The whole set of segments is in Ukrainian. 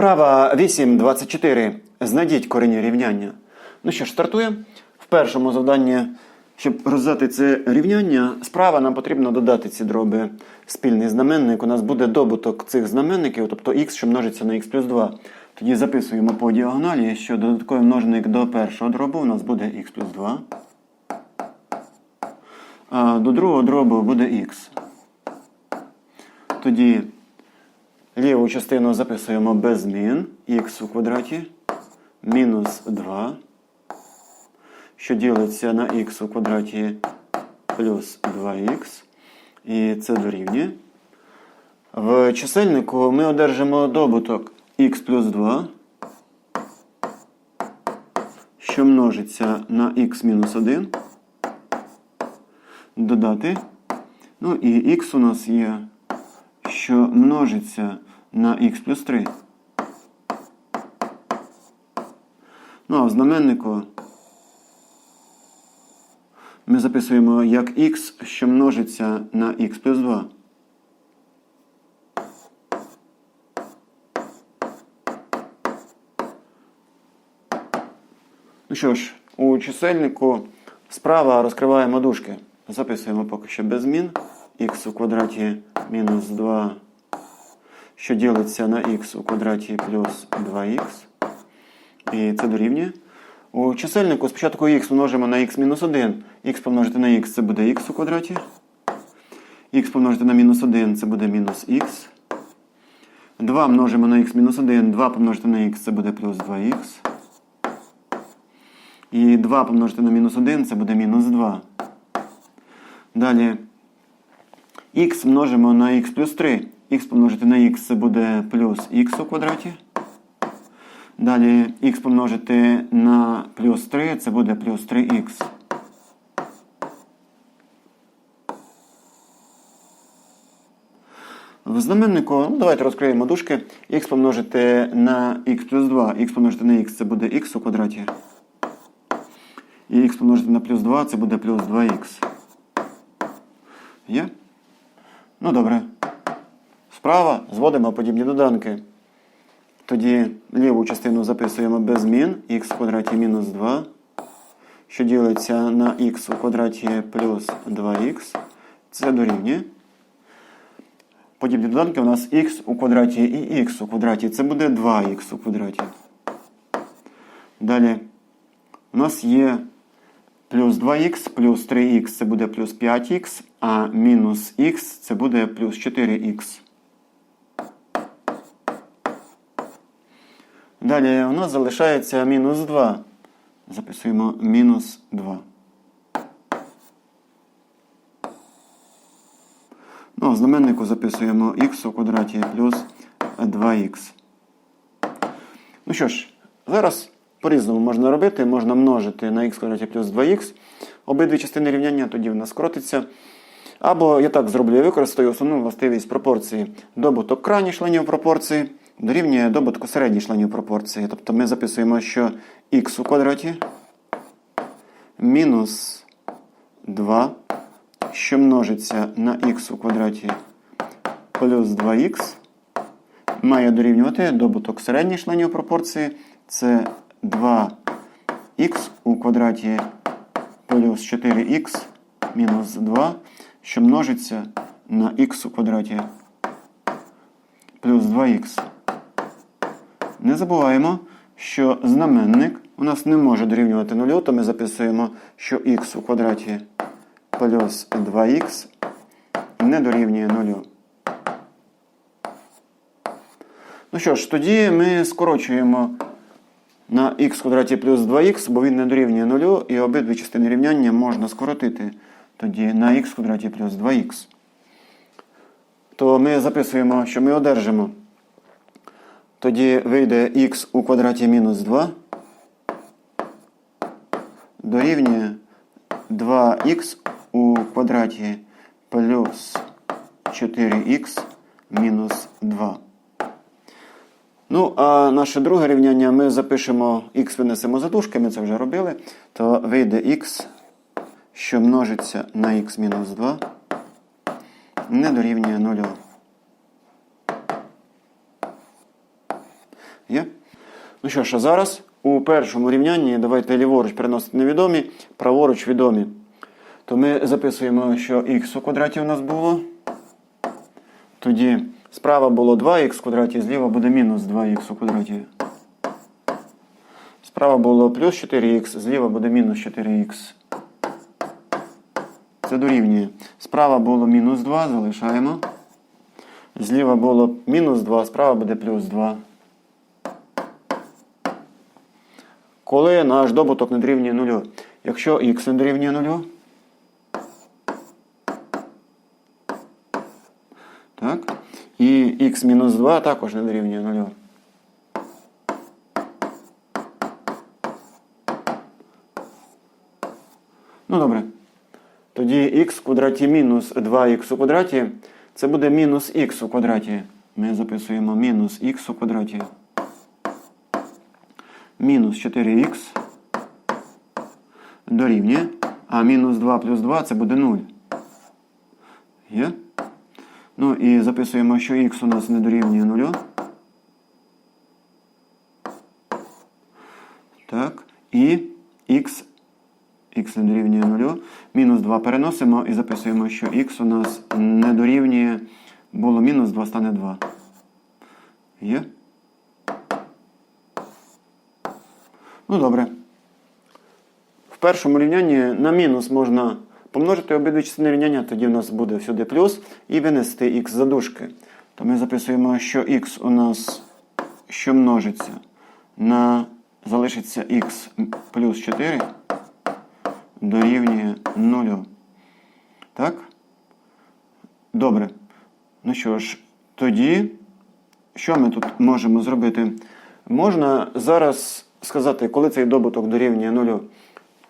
Вправа 8.24. Знайдіть корені рівняння. Ну що ж, стартуємо. В першому завданні, щоб роздати це рівняння, справа нам потрібно додати ці дроби. Спільний знаменник. У нас буде добуток цих знаменників, тобто х, що множиться на х плюс 2. Тоді записуємо по діагоналі, що додатковий множник до першого дробу у нас буде х плюс 2. А до другого дробу буде х. Тоді ліву частину записуємо без змін х у квадраті мінус 2, що ділиться на х у квадраті плюс 2х. І це дорівнює. В чисельнику ми одержимо добуток х плюс 2, що множиться на х мінус 1. Додати. Ну і х у нас є, що множиться на х плюс 3. Ну а в знаменнику ми записуємо як х, що множиться на х плюс 2. Ну що ж, у чисельнику справа розкриваємо дужки. Записуємо поки що без змін. х у квадраті мінус 2, що ділиться на х у квадраті плюс 2х. І це дорівнює. У чисельнику спочатку х множимо на х мінус 1. х помножити на х це буде х у квадраті. х помножити на мінус 1 це буде мінус х. 2 множимо на х мінус 1, 2 помножити на х це буде плюс 2х. І 2 помножити на мінус 1 це буде мінус 2. Далі х множимо на х плюс 3. Х помножити на х це буде плюс х у квадраті. Далі х помножити на плюс 3 це буде плюс 3х. В знаменнику, ну, давайте розкриємо дужки. х помножити на х плюс 2, х помножити на х це буде х у квадраті. І х помножити на плюс 2 це буде плюс 2х. Є? Ну добре. Справа зводимо подібні доданки. Тоді ліву частину записуємо без змін х в квадраті мінус 2, що ділиться на х у квадраті плюс 2х. Це дорівнює. Подібні доданки у нас х у квадраті і х у квадраті. Це буде 2х у квадраті. Далі у нас є плюс 2х, плюс 3х це буде плюс 5х, а мінус х це буде плюс 4х. Далі у нас залишається мінус 2. Записуємо мінус 2. Ну, в знаменнику записуємо х у квадраті плюс 2х. Ну що ж, зараз по-різному можна робити. Можна множити на х квадраті плюс 2х. Обидві частини рівняння тоді в нас скоротиться. Або я так зроблю, я використаю основну властивість пропорції. Добуток крайніх членів пропорції дорівнює добутку середніх членів пропорції. Тобто ми записуємо, що х у квадраті мінус 2, що множиться на х у квадраті плюс 2х, має дорівнювати добуток середніх членів пропорції. Це 2х у квадраті плюс 4х мінус 2, що множиться на х у квадраті плюс 2х. Не забуваємо, що знаменник у нас не може дорівнювати нулю, то ми записуємо, що х у квадраті плюс 2х не дорівнює нулю. Ну що ж, тоді ми скорочуємо на х квадраті плюс 2х, бо він не дорівнює нулю, і обидві частини рівняння можна скоротити тоді на х квадраті плюс 2х. То ми записуємо, що ми одержимо. Тоді вийде х у квадраті мінус 2 дорівнює 2х у квадраті плюс 4х мінус 2. Ну, а наше друге рівняння ми запишемо х винесемо за дужки, ми це вже робили. То вийде х, що множиться на х мінус 2, не дорівнює 0. Є? Ну що ж, а зараз у першому рівнянні давайте ліворуч переносити невідомі, праворуч відомі. То ми записуємо, що х у квадраті у нас було. Тоді справа було 2х в квадраті, зліва буде мінус 2х у квадраті. Справа було плюс 4х, зліва буде мінус 4х. Це дорівнює. Справа було мінус 2, залишаємо. Зліва було мінус 2, справа буде плюс 2. Коли наш добуток не дорівнює нулю? Якщо х не дорівнює нулю, так, і х мінус 2 також не дорівнює нулю. Ну добре. Тоді х в квадраті мінус 2х у квадраті, це буде мінус х у квадраті. Ми записуємо мінус х у квадраті. Мінус 4х дорівнює. А мінус 2 плюс 2 це буде 0. Є? Ну і записуємо, що х у нас не дорівнює 0. Так. І х х не дорівнює 0. Мінус 2 переносимо і записуємо, що х у нас не дорівнює. Було мінус 2, стане 2. Є? Ну добре. В першому рівнянні на мінус можна помножити обидві частини рівняння, тоді в нас буде всюди плюс і винести х за дужки. То ми записуємо, що х у нас що множиться на залишиться х плюс 4 дорівнює 0. Так? Добре. Ну що ж, тоді, що ми тут можемо зробити? Можна зараз сказати, коли цей добуток дорівнює 0.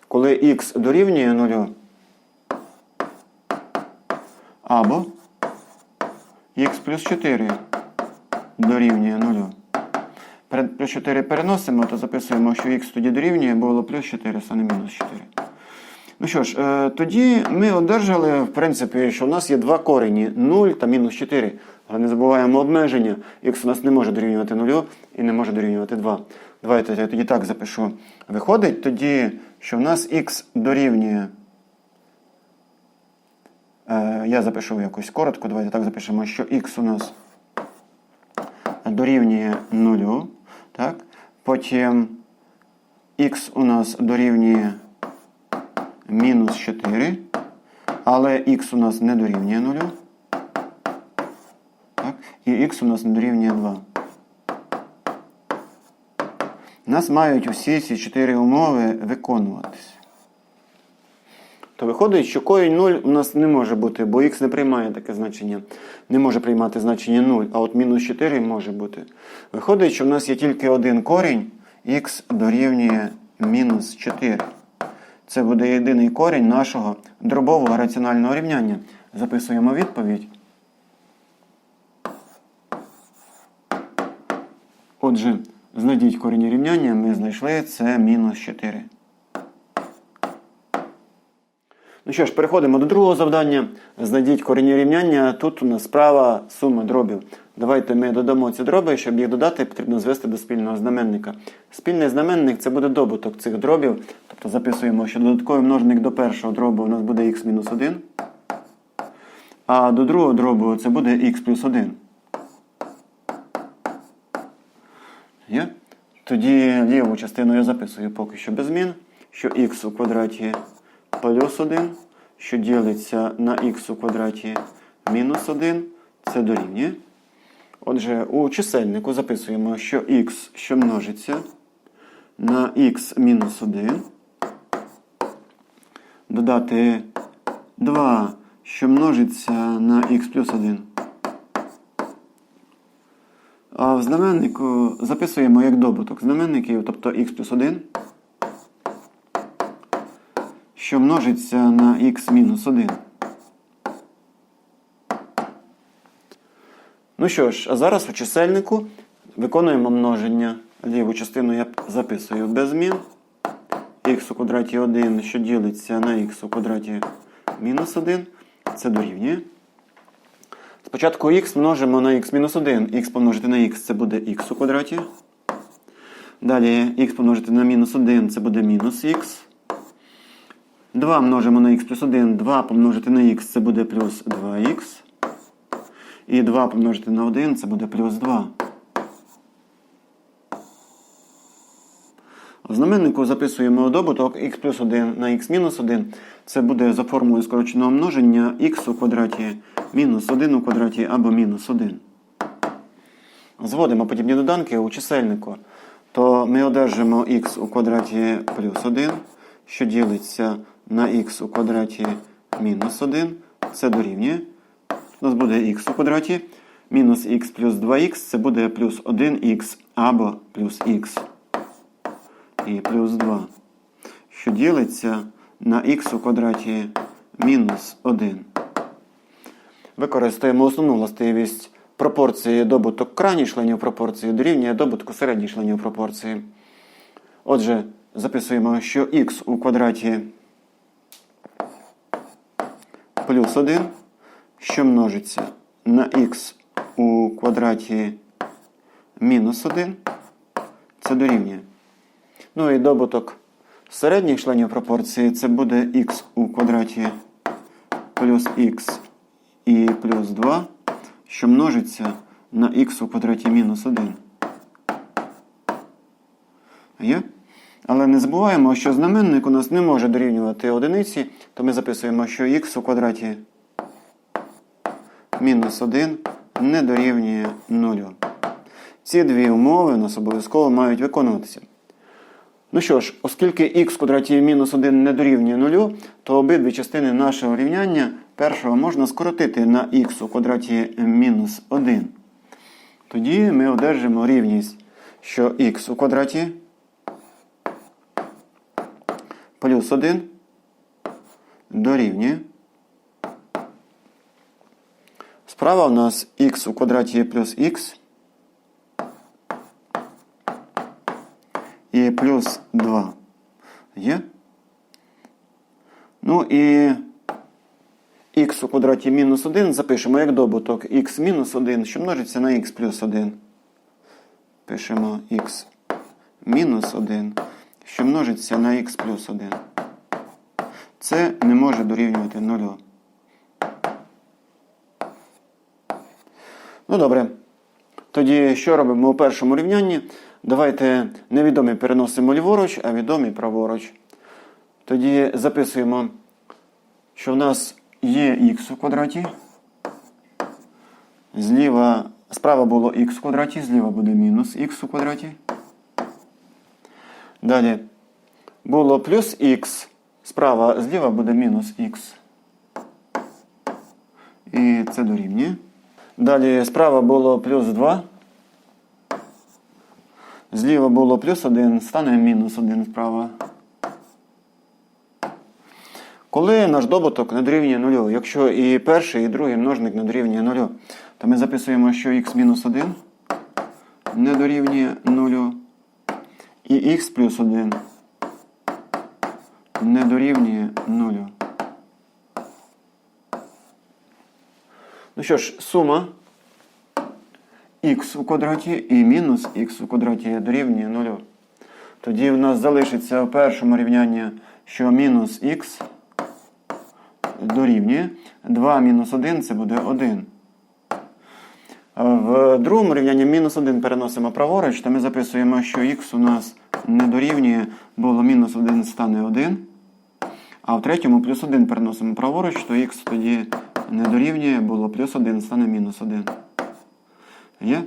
Коли х дорівнює 0, або х плюс 4 дорівнює 0. Плюс 4 переносимо, то записуємо, що х тоді дорівнює, було плюс 4, стане мінус 4. Ну що ж, е, тоді ми одержали, в принципі, що в нас є два корені 0 та мінус 4. Але не забуваємо обмеження. Х у нас не може дорівнювати 0 і не може дорівнювати 2. Давайте я тоді так запишу. Виходить тоді, що в нас х дорівнює. Е, Я запишу якось коротко. Давайте так запишемо, що х у нас дорівнює 0. Так? Потім х у нас дорівнює мінус 4, але х у нас не дорівнює 0. Так? І х у нас не дорівнює 2. У нас мають усі ці чотири умови виконуватись. То виходить, що корінь 0 у нас не може бути, бо х не приймає таке значення. Не може приймати значення 0, а от мінус 4 може бути. Виходить, що в нас є тільки один корінь, х дорівнює мінус 4. Це буде єдиний корінь нашого дробового раціонального рівняння. Записуємо відповідь. Отже, знайдіть корінь рівняння, ми знайшли це мінус 4. Ну що ж, переходимо до другого завдання. Знайдіть коріння рівняння. Тут у нас справа сума дробів. Давайте ми додамо ці дроби, щоб їх додати, потрібно звести до спільного знаменника. Спільний знаменник це буде добуток цих дробів. Тобто записуємо, що додатковий множник до першого дробу у нас буде х-1, а до другого дробу це буде х плюс 1. Є? Тоді ліву частину я записую поки що без змін, що х у квадраті плюс 1, що ділиться на х у квадраті мінус 1, це дорівнює. Отже, у чисельнику записуємо, що х, що множиться на х мінус 1, додати 2, що множиться на х плюс 1. А в знаменнику записуємо як добуток знаменників, тобто х плюс 1, що множиться на х мінус 1. Ну що ж, а зараз у чисельнику виконуємо множення. Ліву частину я записую без змін. х у квадраті 1, що ділиться на х у квадраті мінус 1. Це дорівнює. Спочатку х множимо на х мінус 1. х помножити на х це буде х у квадраті. Далі х помножити на мінус 1 це буде мінус х. 2 множимо на х плюс 1, 2 помножити на х це буде плюс 2х. І 2 помножити на 1 це буде плюс 2. В знаменнику записуємо добуток х плюс 1 на х мінус 1. Це буде за формулою скороченого множення х у квадраті мінус 1 у квадраті або мінус 1. Зводимо подібні доданки у чисельнику. То ми одержимо х у квадраті плюс 1, що ділиться на х у квадраті мінус 1. Це дорівнює. У нас буде х у квадраті. Мінус х плюс 2х це буде плюс 1х або плюс х і плюс 2, що ділиться на х у квадраті мінус 1. Використаємо основну властивість пропорції добуток крайніх членів пропорції дорівнює добутку середніх членів пропорції. Отже, записуємо, що х у квадраті плюс 1, що множиться на х у квадраті мінус 1, це дорівнює. Ну і добуток середніх членів пропорції це буде х у квадраті плюс х і плюс 2, що множиться на х у квадраті мінус 1. Є? Але не забуваємо, що знаменник у нас не може дорівнювати одиниці, то ми записуємо, що х у квадраті мінус 1 не дорівнює 0. Ці дві умови у нас обов'язково мають виконуватися. Ну що ж, оскільки х в квадраті мінус 1 не дорівнює 0, то обидві частини нашого рівняння першого можна скоротити на х у квадраті мінус 1. Тоді ми одержимо рівність, що х у квадраті плюс 1 дорівнює. Справа у нас х у квадраті плюс х. І плюс 2. Є? Ну і х у квадраті мінус 1 запишемо як добуток х мінус 1, що множиться на х плюс 1. Пишемо х мінус 1, що множиться на х плюс 1. Це не може дорівнювати 0. Ну добре. Тоді що робимо у першому рівнянні? Давайте невідомі переносимо ліворуч, а відомі праворуч. Тоді записуємо, що в нас є х у квадраті. Зліва, справа було х в квадраті, зліва буде мінус х у квадраті. Далі було плюс х, справа зліва буде мінус х. І це дорівнює. Далі справа було плюс 2. Зліва було плюс 1, стане мінус 1 справа. Коли наш добуток не дорівнює 0, якщо і перший, і другий множник не дорівнює 0, то ми записуємо, що х мінус 1 не дорівнює 0, і х плюс 1 не дорівнює 0. Ну що ж, сума х у квадраті і мінус х у квадраті дорівнює 0. Тоді в нас залишиться в першому рівнянні, що мінус х дорівнює 2 мінус 1 це буде 1. В другому рівнянні мінус 1 переносимо праворуч, то ми записуємо, що х у нас не дорівнює, було мінус 1 стане 1. А в третьому плюс 1 переносимо праворуч, то х тоді не дорівнює, було плюс 1 стане мінус 1. Є?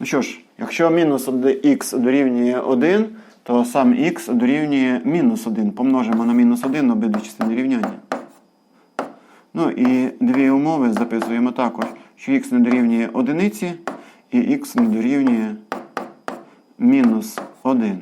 Ну що ж, якщо мінус х дорівнює 1, то сам х дорівнює мінус 1. Помножимо на мінус 1 обидві частини рівняння. Ну і дві умови записуємо також, що х не дорівнює 1 і х не дорівнює мінус 1.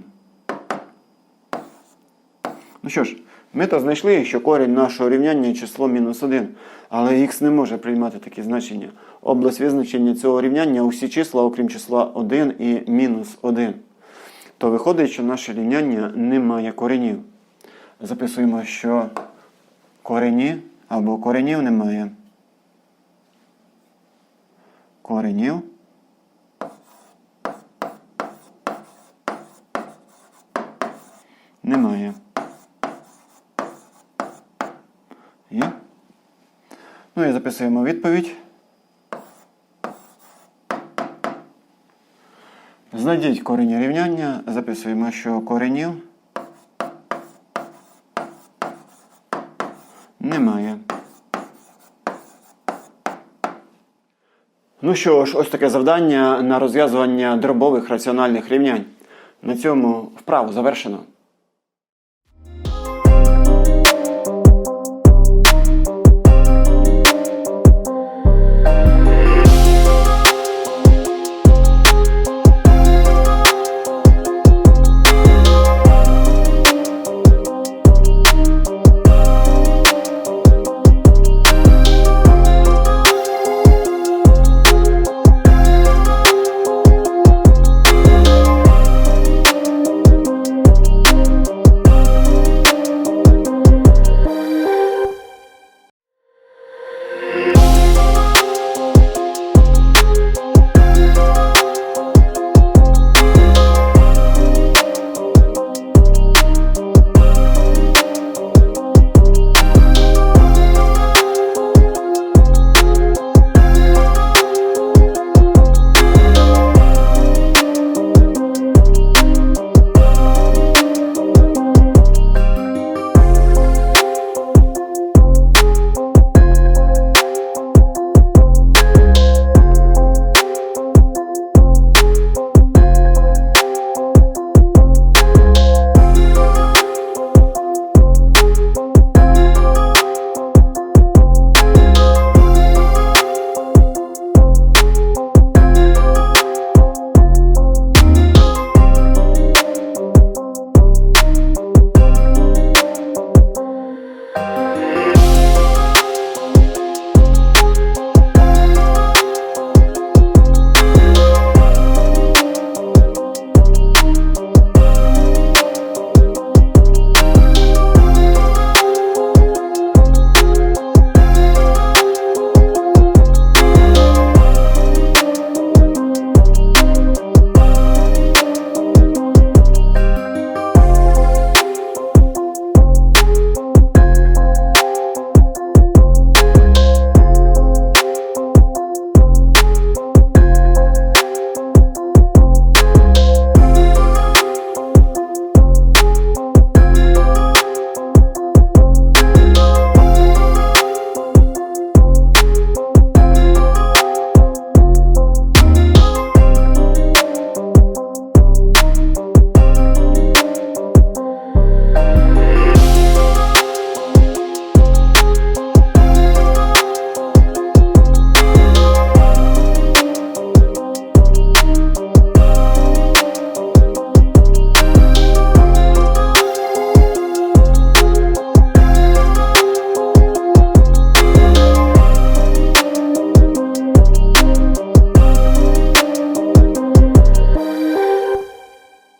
Ну що ж, ми то знайшли, що корінь нашого рівняння число мінус 1, але х не може приймати такі значення. Область визначення цього рівняння усі числа, окрім числа 1 і мінус 1. То виходить, що наше рівняння не має коренів. Записуємо, що корені або коренів немає. Коренів. Немає. Записуємо відповідь. Знайдіть корені рівняння. Записуємо, що коренів немає. Ну що ж, ось таке завдання на розв'язування дробових раціональних рівнянь. На цьому вправу завершено.